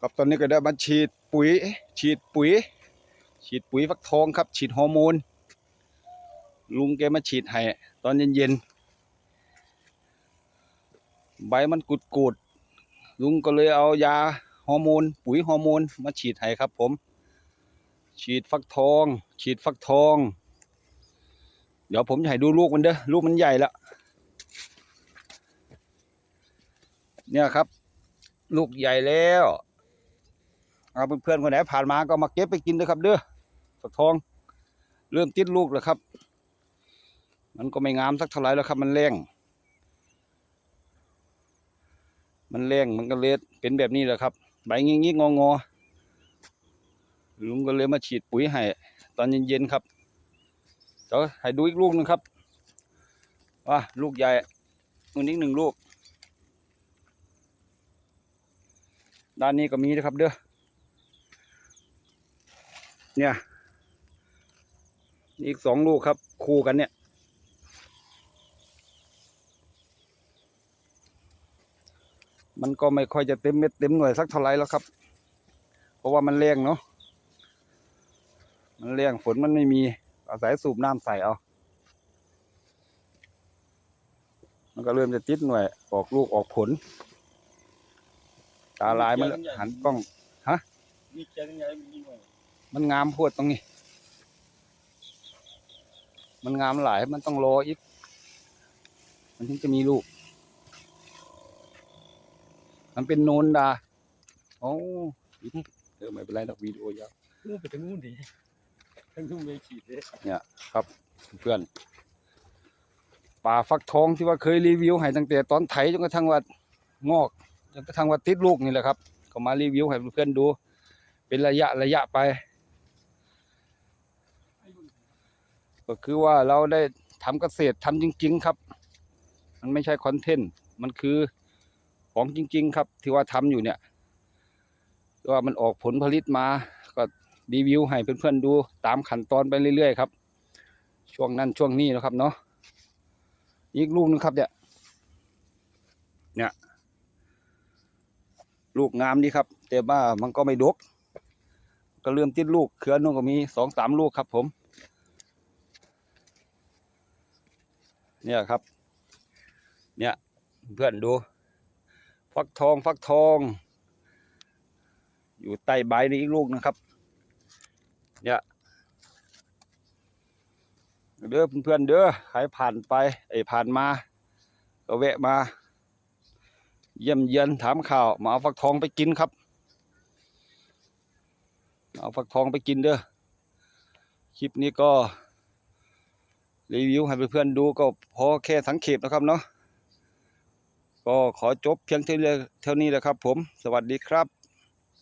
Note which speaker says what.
Speaker 1: ครับตอนนี้ก็ได้มาฉีดปุ๋ย ฉีดปุ๋ย ฉีดปุ๋ยฟักทองครับ ฉีดฮอร์โมน ลุงแกมาฉีดให้ตอนเย็นๆ ใบมันกุดกุดลุงก็เลยเอายาฮอร์โมน ปุ๋ยฮอร์โมน มาฉีดให้ครับ ผม ฉีดฟักทอง ฉีดฟักทอง เดี๋ยวผมจะให้ดูลูกมันเด้อ ลูกมันใหญ่แล้ว เนี่ยครับ ลูกใหญ่แล้ว เอาเพื่อนๆคนไหนผ่านมาก็มาเก็บไปกินด้วยครับ เด้อฟักทอง เริ่มติดลูกแล้วครับ มันก็ไม่งามสักเท่าไหร่แล้วครับ มันแรงมันแรงมันก็เลยเป็นแบบนี้แหละครับ ใบงี้งี้งองอๆลุงก็เลยมาฉีดปุ๋ยให้ตอนเย็นๆครับเดี๋ยวให้ดูอีกลูกนึงครับว่าลูกใหญ่ตัวนี้หนึ่งลูก ด้านนี้ก็มีนะครับเด้อ เนี่ย อีกสองลูกครับคู่กันเนี่ย มันก็ไม่ค่อยจะเต็มเม็ดเต็มหน่วยสักเท่าไหรแล้วครับ เพราะว่ามันแรงเนาะมันแรงฝนมันไม่มีอาศัยสูบน้ำใส่เอา มันก็เริ่มจะติดหน่วยออกลูกออกผล ตาลายมันหันกล้อง
Speaker 2: มีแกงใหญ่มีหน่อย
Speaker 1: มันงามโพวดตรงนี้ มันงามหลายมันต้องรออีก มันถึงจะมีลูก มันเป็นโนนดาโอ้ยเออไม่เป็นไรดอกวิดีโอยาว
Speaker 2: นู่นไปทางนู้นดิทางนู้นไม่ฉีดเลย
Speaker 1: เพื่อนป่าฟักทองที่ว่าเคยรีวิวให้ตั้งแต่ตอนไถจนกระทั่งว่างอกจนกระทั่งว่าติดลูกนี่แหละครับ ก็มารีวิวให้เพื่อนๆดู เป็นระยะระยะไป ก็คือว่าเราได้ทำเกษตรทำจริง ๆ ครับ มันไม่ใช่คอนเทนต์มันคือของจริง ๆ ครับ ที่ว่าทำอยู่เนี่ยว่ามันออกผลผลิตมาก็รีวิวให้เพื่อนๆดูตามขั้นตอนไปเรื่อย ๆ ครับ ช่วงนั้นช่วงนี้นะครับเนาะอีกลูกนึงครับเนี่ยเนี่ยลูกงามดีครับ แต่ว่ามันก็ไม่ดก ก็เริ่มติดลูกเครือนุ่นก็มีสองสามลูกครับผม เนี่ยครับ เนี่ยเพื่อนดู ฟักทองฟักทอง อยู่ใต้ใบนี่อีกลูกนะครับ เนี่ยเด้อเพื่อนเด้อใครผ่านไปไอ้ผ่านมา ก็แวะมา เยี่ยมเยียนถามข่าวมาเอาฟักทองไปกินครับ เอาฟักทองไปกินเด้อคลิปนี้ก็ รีวิวให้เพื่อนๆดูก็พอแค่สังเขปนะครับเนาะก็ขอจบเพียงเท่านี้เท่านี้แหละครับผม สวัสดีครับ